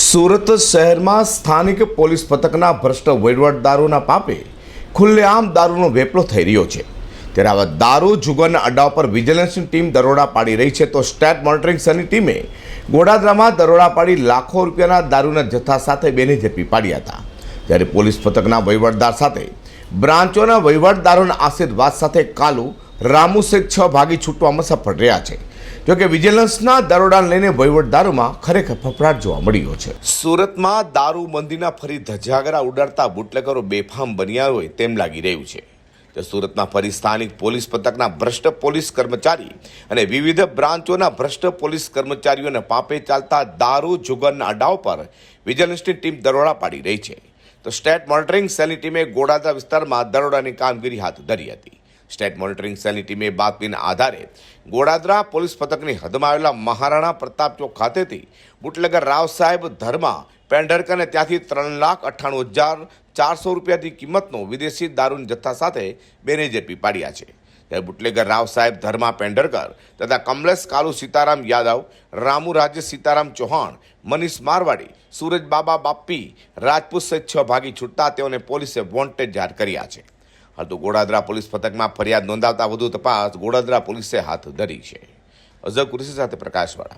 સુરત શહેરમાં સ્થાનિક પોલીસ પથકના ભ્રષ્ટ વહીવટદારોના પાપે ખુલ્લેઆમ દારૂનો વેપલો થઈ રહ્યો છે. ત્યારે આવા દારૂ, જુગારના અડ્ડા પર વિજિલન્સની ટીમ દરોડા પાડી રહી છે તો સ્ટેટ મોનિટરિંગ સેલની ટીમે ગોડાદરામાં દરોડા પાડી લાખો રૂપિયાના દારૂના જથ્થા સાથે બેને ઝડપી પાડ્યા હતા. ત્યારે પોલીસ પથકના વહીવટદાર સાથે, બ્રાન્ચોના વહીવટદારોના આશીર્વાદ સાથે કાલુ રામુ સહિત છ ભાગી છૂટવામાં સફળ રહ્યા છે. જોકે વિજિલન્સના દરોડાને લઈને વહીવટદારોમાં ખરેખર ફફડાટ જોવા મળ્યો છે. સુરતમાં દારૂ મંદીના ફરી ધજાગરા ઉડાડતા બુટલેકરો બેફામ બન્યા હોય તેમ લાગી રહ્યું છે. તો સુરતમાં ફરી સ્થાનિક પોલીસ પથકના ભ્રષ્ટ પોલીસ કર્મચારી અને વિવિધ બ્રાન્ચોના ભ્રષ્ટ પોલીસ કર્મચારીઓને પાપે ચાલતા દારૂ જુગરના અડાવ પર વિજિલન્સની ટીમ દરોડા પાડી રહી છે. તો સ્ટેટ મોનિટરિંગ સેલની ટીમે ગોડાદા વિસ્તારમાં દરોડાની કામગીરી હાથ ધરી હતી. સ્ટેટ મોનિટરિંગ સેલની ટીમે બાતમીના આધારે ગોડાદરા પોલીસ પથકની હદમાં આવેલા મહારાણા પ્રતાપ ચોક ખાતેથી બુટલેગર રાવ સાહેબ ધર્મા પેન્ડરકને ત્યાંથી ત્રણ લાખ અઠ્ઠાણું હજાર ચારસો રૂપિયાની કિંમતનો વિદેશી દારૂની જથ્થા સાથે બેને ઝડપી પાડ્યા છે. ત્યારે બુટલેગર રાવ સાહેબ ધર્મા પેન્ડરકર તથા કમલેશ કાલુ સીતારામ યાદવ, રામુ રાજ્ય સીતારામ ચૌહાણ, મનીષ મારવાડી, સૂરજ બાબા બાપ્પી, રાજપૂત સહિત છ ભાગી છૂટતા તેઓને પોલીસે વોન્ટેડ જાહેર કર્યા છે. હાલ તો ગોડાદરા પોલીસ પથકમાં ફરિયાદ નોંધાવતા વધુ તપાસ ગોડાદરા પોલીસે હાથ ધરી છે. અઝર કુરેશી સાથે પ્રકાશવાળા.